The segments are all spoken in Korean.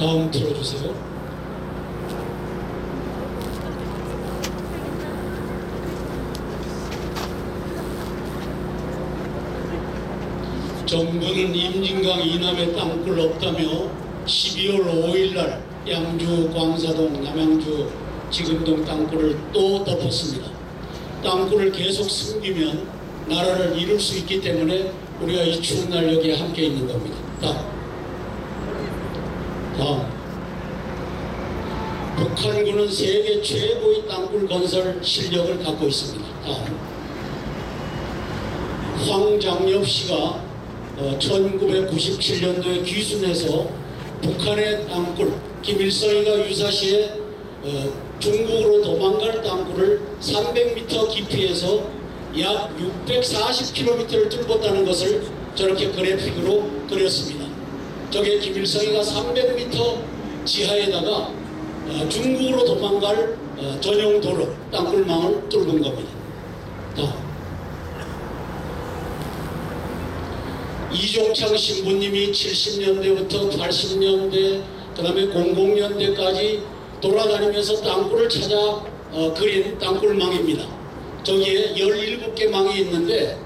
다음 틀어주세요. 정부는 임진강 이남에 땅굴 없다며 12월 5일 날 양주 광사동 남양주 지금동 땅굴을 또 덮었습니다. 땅굴을 계속 숨기면 나라를 이룰 수 있기 때문에 우리가 이 추운 날 여기에 함께 있는 겁니다. 다음. 다음. 북한군은 세계 최고의 땅굴 건설 실력을 갖고 있습니다. 다음. 황장엽 씨가 어, 1997년도에 귀순해서 북한의 땅굴, 김일성이가 유사시에 어, 중국으로 도망갈 땅굴을 300m 깊이에서 약 640km를 뚫었다는 것을 저렇게 그래픽으로 그렸습니다. 저게 김일성이가 300m 지하에다가 어, 중국으로 도망갈 어, 전용 도로 땅굴망을 뚫은 겁니다. 이종창 신부님이 70년대부터 80년대 그 다음에 00년대까지 돌아다니면서 땅굴을 찾아 어, 그린 땅굴망입니다. 저기에 17개 망이 있는데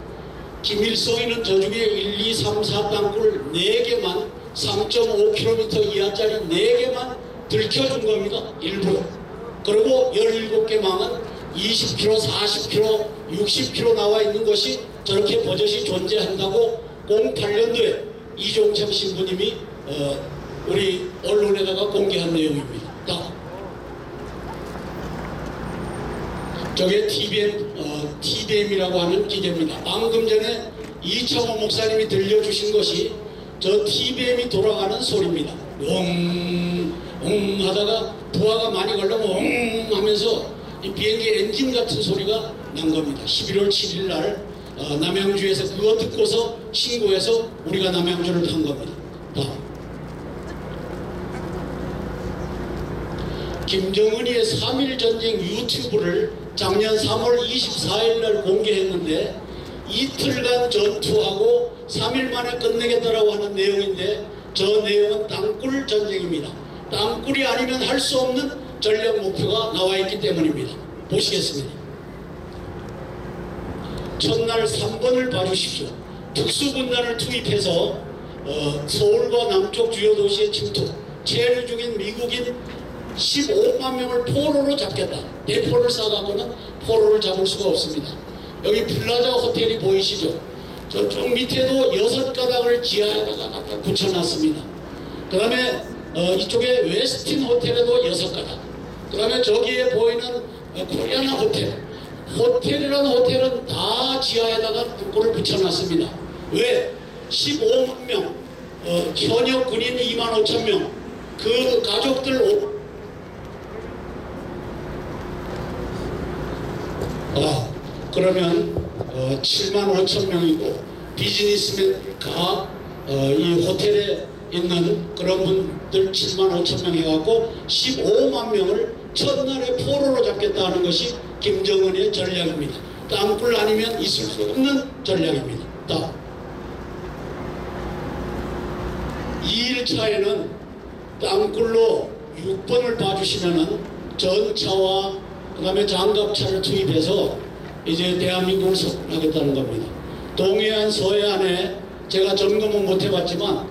김일성이는 저 중에 1, 2, 3, 4 땅굴 4개만 3.5km 이하짜리 4개만 들켜준 겁니다. 일부러. 그리고 17개 망은 20km, 40km, 60km 나와 있는 것이 저렇게 버젓이 존재한다고 08년도에 이종창 신부님이 어, 우리 언론에다가 공개한 내용입니다. 딱. 저게 TBM, 어, TBM이라고 하는 기계입니다. 방금 전에 이창호 목사님이 들려주신 것이 저 TBM이 돌아가는 소리입니다. 웅, 웅 하다가 부하가 많이 걸려면 웅 하면서 이 비행기 엔진 같은 소리가 난 겁니다. 11월 7일 날 어, 남양주에서 그거 듣고서 신고해서 우리가 남양주를 간 겁니다. 김정은이의 3.1 전쟁 유튜브를 작년 3월 24일 날 공개했는데 이틀간 전투하고 3일 만에 끝내겠다라고 하는 내용인데 저 내용은 땅굴 전쟁입니다. 땅굴이 아니면 할 수 없는 전략 목표가 나와 있기 때문입니다. 보시겠습니다. 첫날 3번을 봐주십시오. 특수군단을 투입해서 어, 서울과 남쪽 주요 도시에 침투, 체류 중인 미국인 15만 명을 포로로 잡겠다. 대포를 쏴가고는 포로를 잡을 수가 없습니다. 여기 플라자 호텔이 보이시죠? 저쪽 밑에도 여섯 가닥을 지하에다가 갖다 붙여놨습니다. 그 다음에 어, 이쪽에 웨스틴 호텔에도 여섯 가닥. 그 다음에 저기에 보이는 어, 코리아나 호텔. 호텔이라는 호텔은 다 지하에다가 등골을 붙여놨습니다. 왜? 15만 명, 어, 현역 군인 2만 5천 명, 그 가족들 오- 아, 그러면 어, 7만 5천 명이고 비즈니스맨 각 어, 이 호텔에 있는 그런 분들 7만 5천 명 해갖고 15만 명을 첫날에 포로로 잡겠다는 것이 김정은의 전략입니다. 땅굴 아니면 있을 수 없는 전략입니다. 다음. 2일차에는 땅굴로 6번을 봐주시면은 전차와 그 다음에 장갑차를 투입해서 이제 대한민국을 석권하겠다는 겁니다. 동해안, 서해안에 제가 점검은 못 해봤지만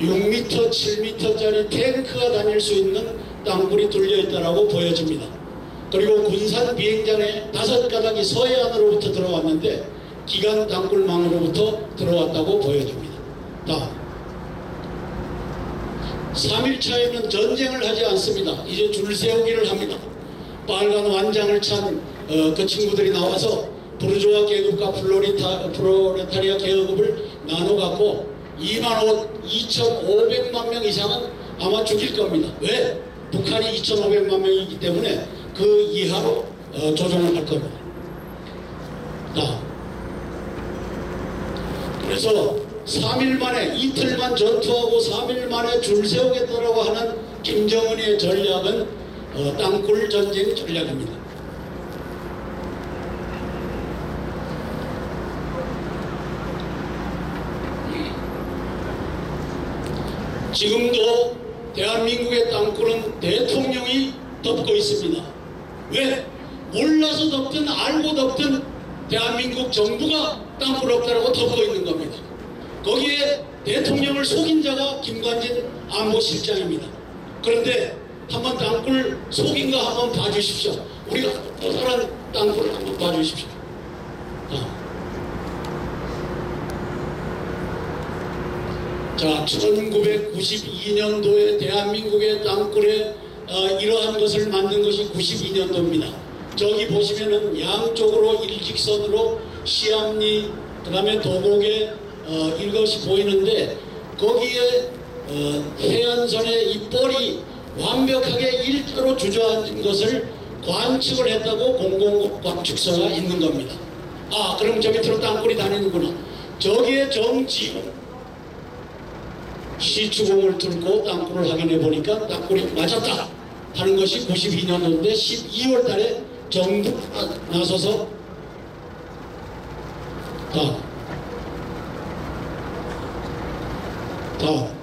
6m, 7m짜리 탱크가 다닐 수 있는 땅굴이 뚫려 있다라고 보여집니다. 그리고 군산 비행장에 다섯 가닥이 서해안으로부터 들어왔는데 기간 땅굴망으로부터 들어왔다고 보여집니다. 다음. 3일차에는 전쟁을 하지 않습니다. 이제 줄 세우기를 합니다. 빨간 완장을 찬 그 친구들이 나와서 부르조아 계급과 플로리타, 프로레타리아 계급을 나눠 갖고 2만 2,500만 명 이상은 아마 죽일 겁니다. 왜? 북한이 2,500만 명이기 때문에 그 이하로 어, 조정을 할 겁니다. 자, 그래서 3일 만에 이틀만 전투하고 3일 만에 줄 세우겠다라고 하는 김정은의 전략은 어, 땅굴 전쟁 전략입니다. 지금도 대한민국의 땅굴은 대통령이 덮고 있습니다. 왜? 몰라서 덮든 알고 덮든 대한민국 정부가 땅굴 없다라고 덮고 있는 겁니다. 거기에 대통령을 속인 자가 김관진 안보실장입니다. 그런데 한번 땅굴 속인 거 한번 봐주십시오. 우리가 도살한 땅굴 한번 봐주십시오. 아. 자, 1992년도에 대한민국의 땅굴에 어, 이러한 것을 만든 것이 92년도입니다. 저기 보시면은 양쪽으로 일직선으로 시암리, 그 다음에 도곡에 어, 이것이 보이는데 거기에 어, 해안선의 이 뻘이 완벽하게 일자로 주저앉은 것을 관측을 했다고 공공관측소가 있는 겁니다. 아, 그럼 저 밑으로 땅굴이 다니는구나. 저기에 정지훈 시추공을 들고 땅굴을 확인해 보니까 땅굴이 맞았다 하는 것이 92년도인데 12월 달에 정부가 나서서 다음 다음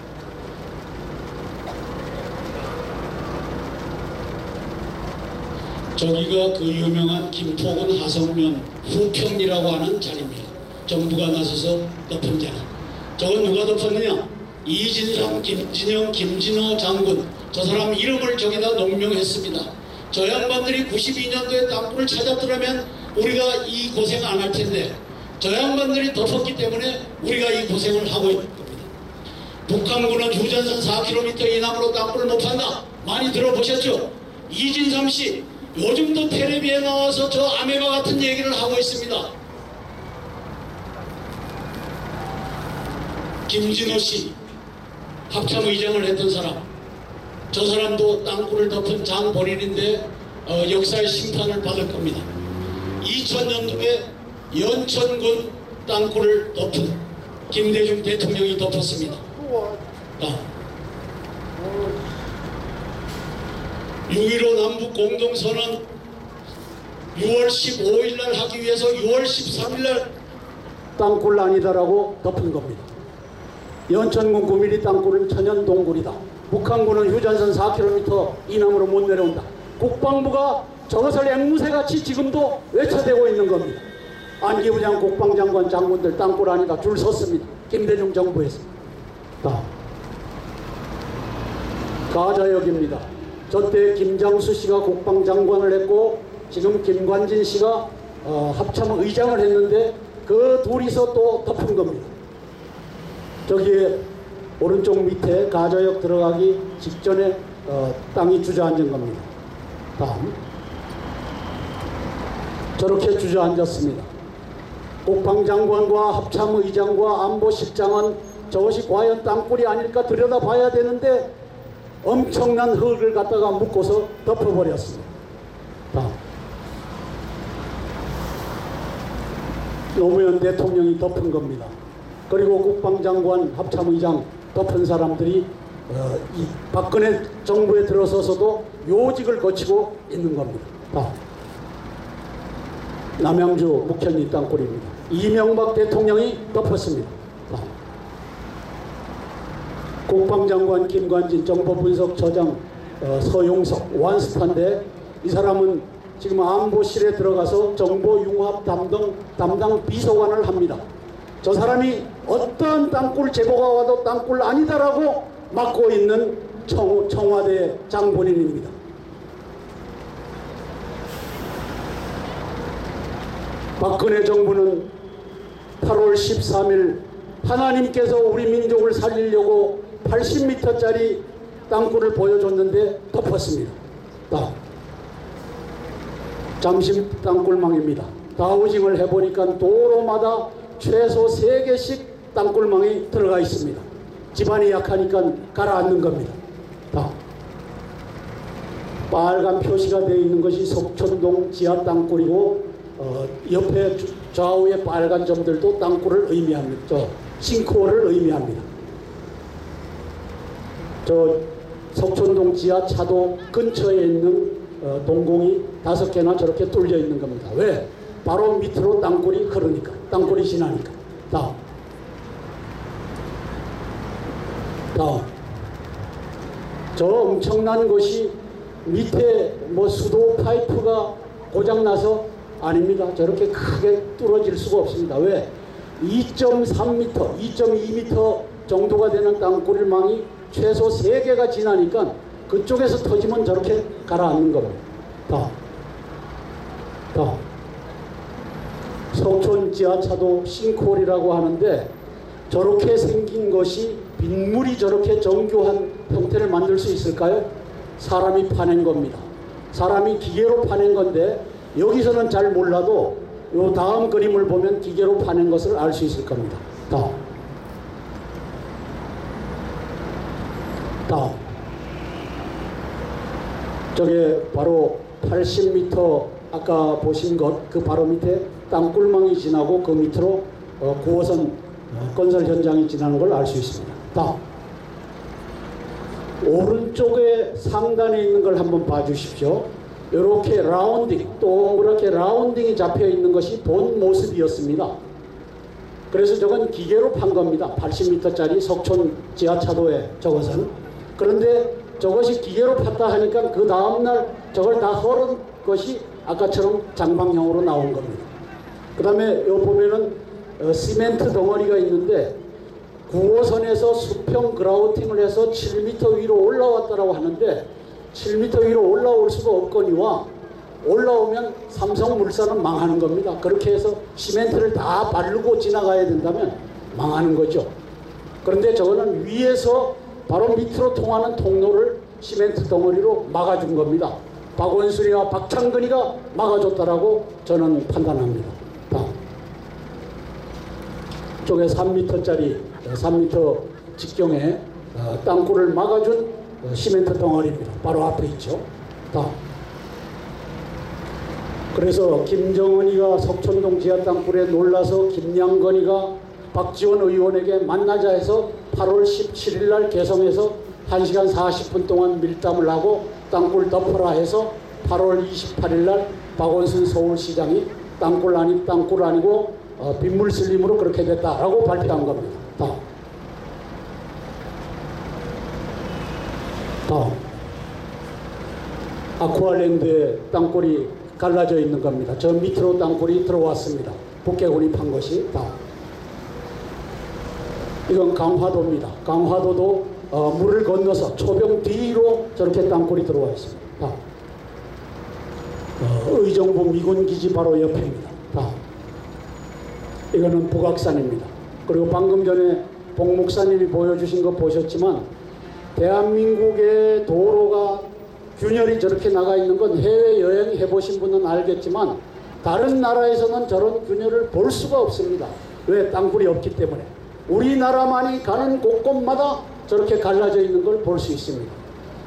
저기가 그 유명한 김포군 하성면 후평리라고 하는 자리입니다. 정부가 나서서 덮은 자리. 저건 누가 덮었느냐? 이진성, 김진영, 김진호 장군 저 사람 이름을 저기다 농명했습니다. 저 양반들이 92년도에 땅굴을 찾았더라면 우리가 이 고생 안 할 텐데 저 양반들이 덮었기 때문에 우리가 이 고생을 하고 있는 겁니다. 북한군은 휴전선 4km 이남으로 땅굴을 못 판다. 많이 들어보셨죠? 이진삼 씨 요즘도 텔레비에 나와서 저 아메바 같은 얘기를 하고 있습니다. 김진호 씨 합참 의장을 했던 사람 저 사람도 땅굴을 덮은 장본인인데 어, 역사의 심판을 받을 겁니다. 2000년도에 연천군 땅굴을 덮은 김대중 대통령이 덮었습니다. 아. 6.15 남북 공동선언 6월 15일 날 하기 위해서 6월 13일 날 땅굴 아니다라고 덮은 겁니다. 연천군 9mm 땅굴은 천연 동굴이다. 북한군은 휴전선 4km 이남으로 못 내려온다. 국방부가 저것을 앵무새같이 지금도 외쳐대고 있는 겁니다. 안기부장 국방장관 장군들 땅굴 아니다 줄 섰습니다. 김대중 정부에서. 다. 가자역입니다. 저때 김장수 씨가 국방장관을 했고 지금 김관진 씨가 어, 합참 의장을 했는데 그 둘이서 또 덮은 겁니다. 저기에 오른쪽 밑에 가자역 들어가기 직전에 어, 땅이 주저앉은 겁니다. 다음 저렇게 주저앉았습니다. 국방장관과 합참의장과 안보실장은 저것이 과연 땅굴이 아닐까 들여다봐야 되는데 엄청난 흙을 갖다가 묶어서 덮어버렸습니다. 다음 노무현 대통령이 덮은 겁니다. 그리고 국방장관 합참의장 덮은 사람들이 어, 이 박근혜 정부에 들어서서도 요직을 거치고 있는 겁니다. 다. 남양주 묵현리 땅굴입니다. 이명박 대통령이 덮었습니다. 다. 국방장관 김관진 정보분석처장 어, 서용석 완스타인데 이 사람은 지금 안보실에 들어가서 정보융합 담당 담당 비서관을 합니다. 저 사람이 어떤 땅굴 제보가 와도 땅굴 아니다라고 막고 있는 청, 청와대 장본인입니다. 박근혜 정부는 8월 13일 하나님께서 우리 민족을 살리려고 80m짜리 땅굴을 보여줬는데 덮었습니다. 다음. 잠실 땅굴망입니다. 다우징을 해보니까 도로마다 최소 3개씩 땅굴망이 들어가 있습니다. 집안이 약하니까 가라앉는 겁니다. 다음. 빨간 표시가 되어 있는 것이 석촌동 지하 땅굴이고 어, 옆에 좌우에 빨간 점들도 땅굴을 의미합니다. 저 싱크홀을 의미합니다. 저 석촌동 지하 차도 근처에 있는 어, 동공이 다섯 개나 저렇게 뚫려 있는 겁니다. 왜? 바로 밑으로 땅굴이 흐르니까, 땅굴이 지나니까. 다음. 다음. 저 엄청난 것이 밑에 뭐 수도 파이프가 고장나서 아닙니다. 저렇게 크게 뚫어질 수가 없습니다. 왜? 2.3m, 2.2m 정도가 되는 땅굴망이 최소 3개가 지나니까 그쪽에서 터지면 저렇게 가라앉는 겁니다. 다. 다. 석촌 지하차도 싱크홀이라고 하는데 저렇게 생긴 것이 빗물이 저렇게 정교한 형태를 만들 수 있을까요? 사람이 파낸 겁니다. 사람이 기계로 파낸 건데 여기서는 잘 몰라도 요 다음 그림을 보면 기계로 파낸 것을 알 수 있을 겁니다. 다음. 다음. 저게 바로 80m 아까 보신 것 그 바로 밑에 땅굴망이 지나고 그 밑으로 어, 9호선 어, 건설 현장이 지나는 걸 알 수 있습니다. 다음. 오른쪽에 상단에 있는 걸 한번 봐주십시오. 이렇게 라운딩, 동그랗게 라운딩이 잡혀 있는 것이 본 모습이었습니다. 그래서 저건 기계로 판 겁니다. 80m짜리 석촌 지하차도에 저것은. 그런데 저것이 기계로 팠다 하니까 그 다음날 저걸 다 헐은 것이 아까처럼 장방형으로 나온 겁니다. 그 다음에 요 보면은 어, 시멘트 덩어리가 있는데 9호선에서 수평 그라우팅을 해서 7m 위로 올라왔다라고 하는데 7m 위로 올라올 수가 없거니와 올라오면 삼성물산은 망하는 겁니다. 그렇게 해서 시멘트를 다 바르고 지나가야 된다면 망하는 거죠. 그런데 저거는 위에서 바로 밑으로 통하는 통로를 시멘트 덩어리로 막아준 겁니다. 박원순이와 박창근이가 막아줬다라고 저는 판단합니다. 다음. 쪽에 3m짜리 3m 직경에 어, 땅굴을 막아준 어, 시멘트 덩어리입니다. 바로 앞에 있죠. 다음. 그래서 김정은이가 석촌동 지하 땅굴에 놀라서 김양건이가 박지원 의원에게 만나자 해서 8월 17일 날 개성에서 1시간 40분 동안 밀담을 하고 땅굴 덮어라 해서 8월 28일 날 박원순 서울시장이 땅굴 아니 땅굴 아니고 어, 빗물 슬림으로 그렇게 됐다라고 발표한 겁니다. 다음. 다음. 아쿠아랜드에 땅굴이 갈라져 있는 겁니다. 저 밑으로 땅굴이 들어왔습니다. 북개군이 판 것이 다음. 이건 강화도입니다. 강화도도 어, 물을 건너서 초병 뒤로 저렇게 땅굴이 들어와 있습니다. 다음. 어, 의정부 미군 기지 바로 옆입니다. 다음. 이거는 북악산입니다. 그리고 방금 전에 봉 목사님이 보여주신 거 보셨지만 대한민국의 도로가 균열이 저렇게 나가 있는 건 해외 여행 해보신 분은 알겠지만 다른 나라에서는 저런 균열을 볼 수가 없습니다. 왜 땅굴이 없기 때문에 우리나라만이 가는 곳곳마다 저렇게 갈라져 있는 걸 볼 수 있습니다.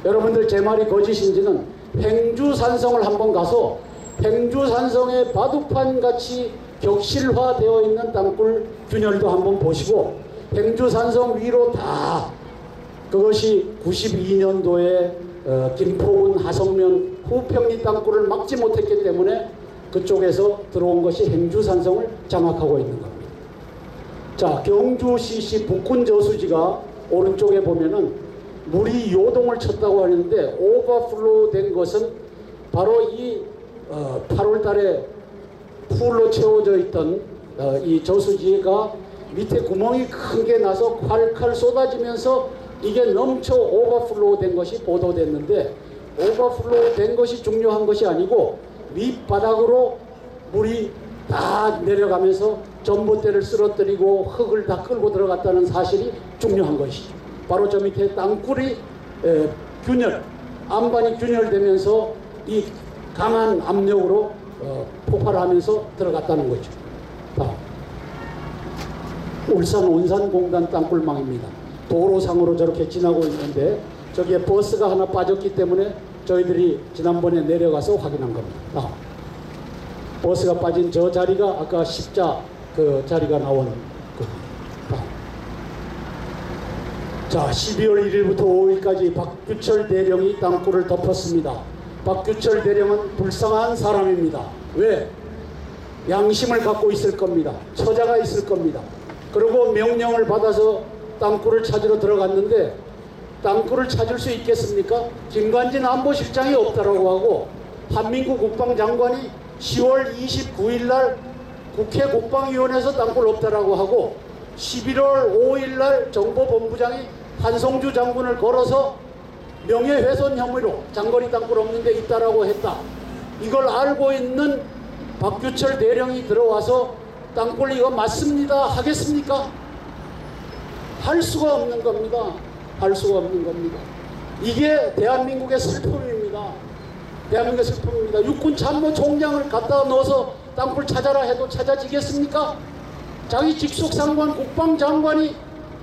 여러분들 제 말이 거짓인지는 행주산성을 한번 가서 행주산성의 바둑판 같이 격실화되어 있는 땅굴 균열도 한번 보시고 행주산성 위로 다 그것이 92년도에 어, 김포군 하성면 후평리 땅굴을 막지 못했기 때문에 그쪽에서 들어온 것이 행주산성을 장악하고 있는 겁니다. 자, 경주시시 북군 저수지가 오른쪽에 보면은 물이 요동을 쳤다고 하는데 오버플로우 된 것은 바로 이 어, 8월 달에 풀로 채워져 있던 어, 이 저수지가 밑에 구멍이 큰게 나서 콸콸 쏟아지면서 이게 넘쳐 오버플로우 된 것이 보도됐는데 오버플로우 된 것이 중요한 것이 아니고 밑바닥으로 물이 다 내려가면서 전봇대를 쓰러뜨리고 흙을 다 끌고 들어갔다는 사실이 중요한 것이죠. 바로 저 밑에 땅굴이 에, 균열, 안반이 균열되면서 이 강한 압력으로 어, 폭발하면서 들어갔다는 거죠. 다. 울산 온산공단 땅굴망입니다. 도로상으로 저렇게 지나고 있는데 저기에 버스가 하나 빠졌기 때문에 저희들이 지난번에 내려가서 확인한 겁니다. 다. 버스가 빠진 저 자리가 아까 십자 그 자리가 나온 겁니다. 자, 12월 1일부터 5일까지 박규철 대령이 땅굴을 덮었습니다. 박규철 대령은 불쌍한 사람입니다. 왜? 양심을 갖고 있을 겁니다. 처자가 있을 겁니다. 그리고 명령을 받아서 땅굴을 찾으러 들어갔는데 땅굴을 찾을 수 있겠습니까? 김관진 안보실장이 없다라고 하고 한민구 국방장관이 10월 29일 날 국회 국방위원회에서 땅굴 없다라고 하고 11월 5일 날 정보본부장이 한성주 장군을 걸어서 명예훼손 혐의로 장거리 땅굴 없는데 있다라고 했다. 이걸 알고 있는 박규철 대령이 들어와서 땅굴 이거 맞습니다 하겠습니까? 할 수가 없는 겁니다. 할 수가 없는 겁니다. 이게 대한민국의 슬픔입니다. 대한민국의 슬픔입니다. 육군 참모 총장을 갖다 넣어서 땅굴 찾아라 해도 찾아지겠습니까? 자기 직속 상관 국방장관이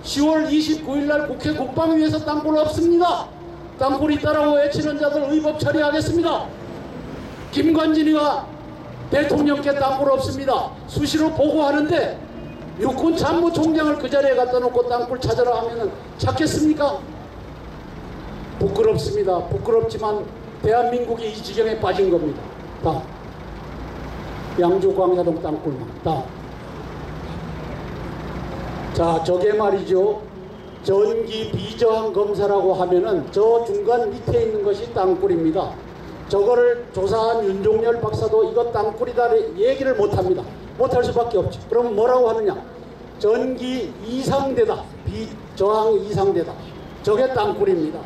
10월 29일 날 국회 국방위에서 땅굴 없습니다. 땅굴 있다라고 외치는 자들 의법 처리하겠습니다. 김관진이가 대통령께 땅굴 없습니다. 수시로 보고하는데 육군 참모총장을 그 자리에 갖다 놓고 땅굴 찾아라 하면은 찾겠습니까? 부끄럽습니다. 부끄럽지만 대한민국이 이 지경에 빠진 겁니다. 다. 양주 광야동 땅굴만 다. 자, 저게 말이죠. 전기 비저항 검사라고 하면은 저 중간 밑에 있는 것이 땅굴입니다. 저거를 조사한 윤종열 박사도 이거 땅굴이다 얘기를 못합니다. 못할 수밖에 없죠. 그럼 뭐라고 하느냐? 전기 이상대다. 비저항 이상대다. 저게 땅굴입니다.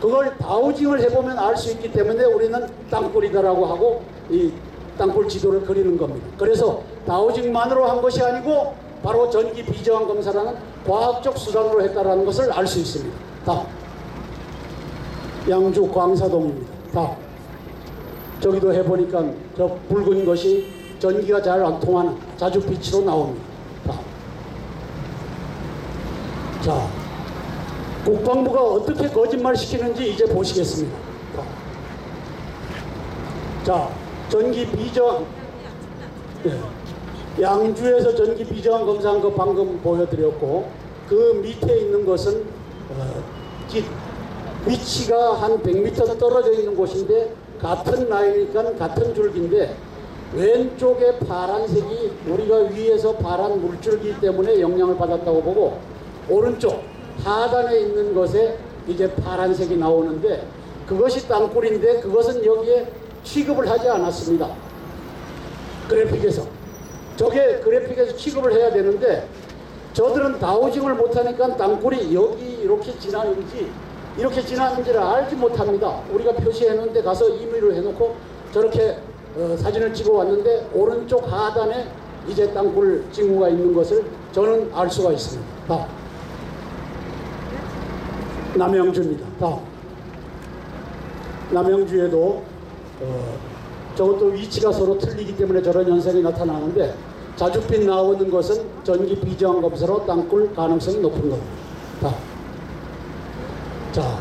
그걸 다우징을 해보면 알 수 있기 때문에 우리는 땅굴이다라고 하고 이 땅굴 지도를 그리는 겁니다. 그래서 다우징만으로 한 것이 아니고 바로 전기 비저항 검사라는 과학적 수단으로 했다라는 것을 알 수 있습니다. 다 양주 광사동입니다. 다 저기도 해보니까 저 붉은 것이 전기가 잘 안 통하는 자주 빛으로 나옵니다. 다. 자, 국방부가 어떻게 거짓말 시키는지 이제 보시겠습니다. 자, 전기 비저항. 예. 양주에서 전기 비저항 검사한 거 방금 보여드렸고, 그 밑에 있는 것은, 어, 기- 위치가 한 100m 떨어져 있는 곳인데, 같은 라인이니까 같은 줄기인데, 왼쪽에 파란색이 우리가 위에서 파란 물줄기 때문에 영향을 받았다고 보고, 오른쪽 하단에 있는 것에 이제 파란색이 나오는데 그것이 땅굴인데 그것은 여기에 취급을 하지 않았습니다. 그래픽에서. 저게 그래픽에서 취급을 해야 되는데 저들은 다우징을 못하니까 땅굴이 여기 이렇게 지나는지 이렇게 지나는지를 알지 못합니다. 우리가 표시해 놓은 데 가서 임의로 해놓고 저렇게 어, 사진을 찍어 왔는데 오른쪽 하단에 이제 땅굴 징후가 있는 것을 저는 알 수가 있습니다. 다. 남양주입니다. 다음. 남양주에도 어, 저것도 위치가 서로 틀리기 때문에 저런 현상이 나타나는데 자주빛 나오는 것은 전기 비저항 검사로 땅굴 가능성이 높은 겁니다. 자,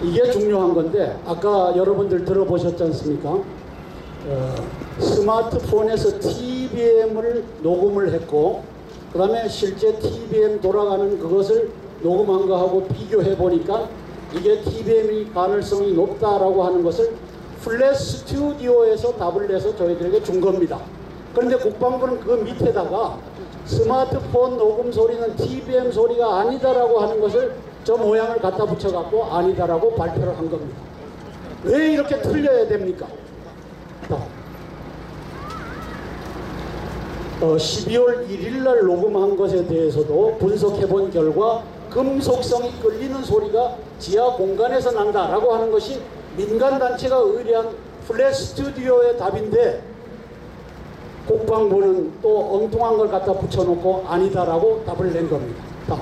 이게 중요한 건데 아까 여러분들 들어보셨지 않습니까? 어, 스마트폰에서 TBM을 녹음을 했고 그 다음에 실제 TBM 돌아가는 그것을 녹음한 거하고 비교해 보니까 이게 TBM이 가능성이 높다라고 하는 것을 플래시 스튜디오에서 답을 내서 저희들에게 준 겁니다. 그런데 국방부는 그 밑에다가 스마트폰 녹음 소리는 TBM 소리가 아니다라고 하는 것을 저 모양을 갖다 붙여갖고 아니다라고 발표를 한 겁니다. 왜 이렇게 틀려야 됩니까? 자, 어, 12월 1일 날 녹음한 것에 대해서도 분석해 본 결과 금속성이 끌리는 소리가 지하 공간에서 난다라고 하는 것이 민간 단체가 의뢰한 플래시 스튜디오의 답인데 국방부는 또 엉뚱한 걸 갖다 붙여놓고 아니다라고 답을 낸 겁니다. 다.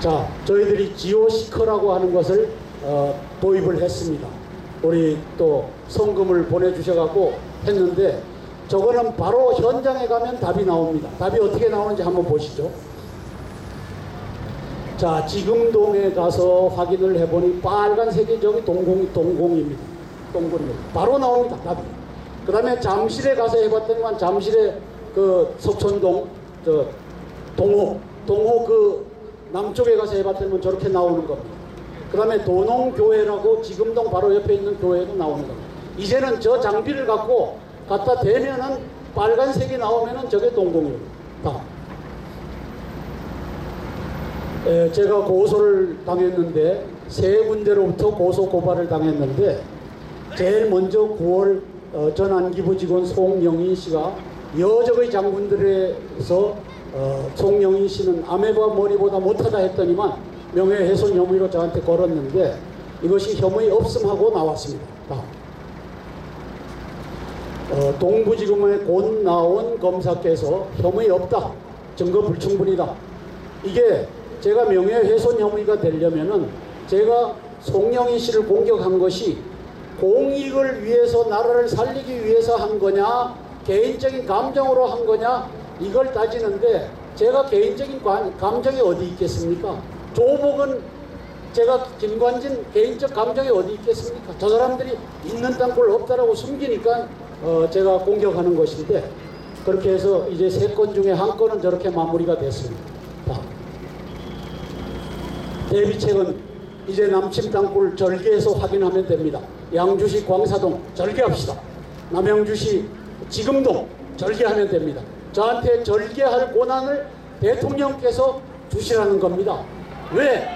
자, 저희들이 지오시커라고 하는 것을 어, 도입을 했습니다. 우리 또 성금을 보내주셔갖고 했는데 저거는 바로 현장에 가면 답이 나옵니다. 답이 어떻게 나오는지 한번 보시죠. 자, 지금동에 가서 확인을 해보니 빨간색이 저기 동공, 동공입니다. 동굴입니다. 바로 나옵니다. 답이. 그 다음에 잠실에 가서 해봤더니만 잠실에 그 석촌동, 저, 동호, 동호 그 남쪽에 가서 해봤더니 저렇게 나오는 겁니다. 그 다음에 도농교회라고 지금동 바로 옆에 있는 교회도 나오는 겁니다. 이제는 저 장비를 갖고 갖다 대면은 빨간색이 나오면은 저게 동공입니다. 다. 에, 제가 고소를 당했는데 세 군데로부터 고소 고발을 당했는데 제일 먼저 9월 어, 전 안기부 직원 송영인 씨가 여적의 장군들에서 어, 송영인 씨는 아메바 머리보다 못하다 했더니만 명예훼손 혐의로 저한테 걸었는데 이것이 혐의 없음하고 나왔습니다. 어, 동부지검에 곧 나온 검사께서 혐의 없다. 증거 불충분이다. 이게 제가 명예훼손 혐의가 되려면은 제가 송영희 씨를 공격한 것이 공익을 위해서 나라를 살리기 위해서 한 거냐 개인적인 감정으로 한 거냐 이걸 따지는데 제가 개인적인 관- 감정이 어디 있겠습니까? 조복은 제가 김관진 개인적 감정이 어디 있겠습니까? 저 사람들이 있는 땅굴 없다라고 숨기니까 어, 제가 공격하는 것인데 그렇게 해서 이제 세 건 중에 한 건은 저렇게 마무리가 됐습니다. 다. 대비책은 이제 남침 땅굴 절개해서 확인하면 됩니다. 양주시 광사동 절개합시다. 남양주시 지금동 절개하면 됩니다. 저한테 절개할 권한을 대통령께서 주시라는 겁니다. 왜?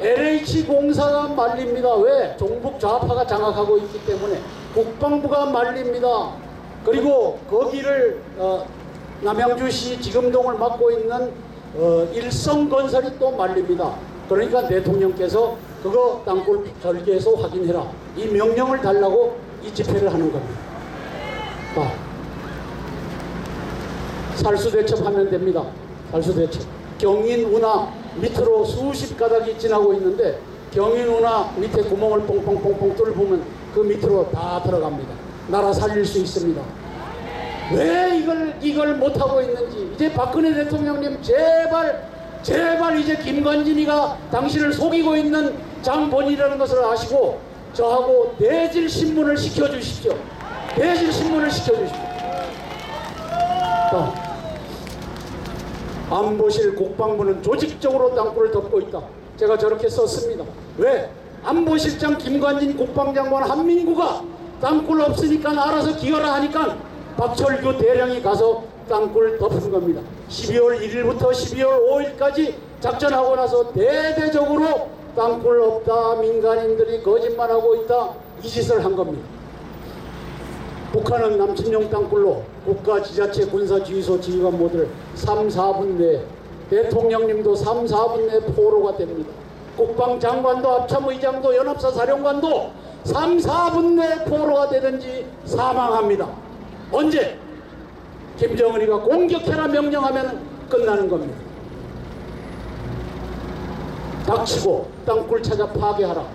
LH 공사가 말립니다. 왜? 종북 좌파가 장악하고 있기 때문에 국방부가 말립니다. 그리고 거기를 어, 남양주시 지금동을 맡고 있는 어, 일성건설이 또 말립니다. 그러니까 대통령께서 그거 땅굴 절개해서 확인해라. 이 명령을 달라고 이 집회를 하는 겁니다. 자, 살수대첩하면 됩니다. 살수대첩. 경인 운하 밑으로 수십 가닥이 지나고 있는데 경인 운하 밑에 구멍을 뽕뽕뽕뽕 뚫으면 그 밑으로 다 들어갑니다. 나라 살릴 수 있습니다. 왜 이걸 이걸 못 하고 있는지 이제 박근혜 대통령님 제발 제발 이제 김관진이가 당신을 속이고 있는 장본이라는 것을 아시고 저하고 내질 신문을 시켜 주십시오. 내질 신문을 시켜 주십시오. 또 안보실 국방부는 조직적으로 땅굴을 덮고 있다. 제가 저렇게 썼습니다. 왜? 안보실장 김관진 국방장관 한민구가 땅굴 없으니까 알아서 기어라 하니까 박철규 대령이 가서 땅굴 덮은 겁니다. 12월 1일부터 12월 5일까지 작전하고 나서 대대적으로 땅굴 없다, 민간인들이 거짓말하고 있다, 이 짓을 한 겁니다. 북한은 남침용 땅굴로 국가 지자체 군사 지휘소 지휘관 모두를 3, 4분 내에 대통령님도 3, 4분 내에 포로가 됩니다. 국방장관도 합참의장도 연합사 사령관도 3, 4분 내에 포로가 되든지 사망합니다. 언제? 김정은이가 공격해라 명령하면 끝나는 겁니다. 닥치고 땅굴 찾아 파괴하라.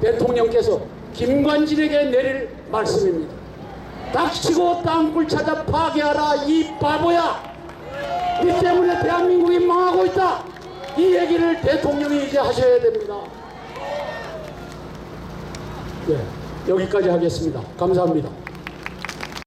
대통령께서 김관진에게 내릴 말씀입니다. 닥치고 땅굴 찾아 파괴하라 이 바보야 이 때문에 대한민국이 망하고 있다 이 얘기를 대통령이 이제 하셔야 됩니다 네, 여기까지 하겠습니다 감사합니다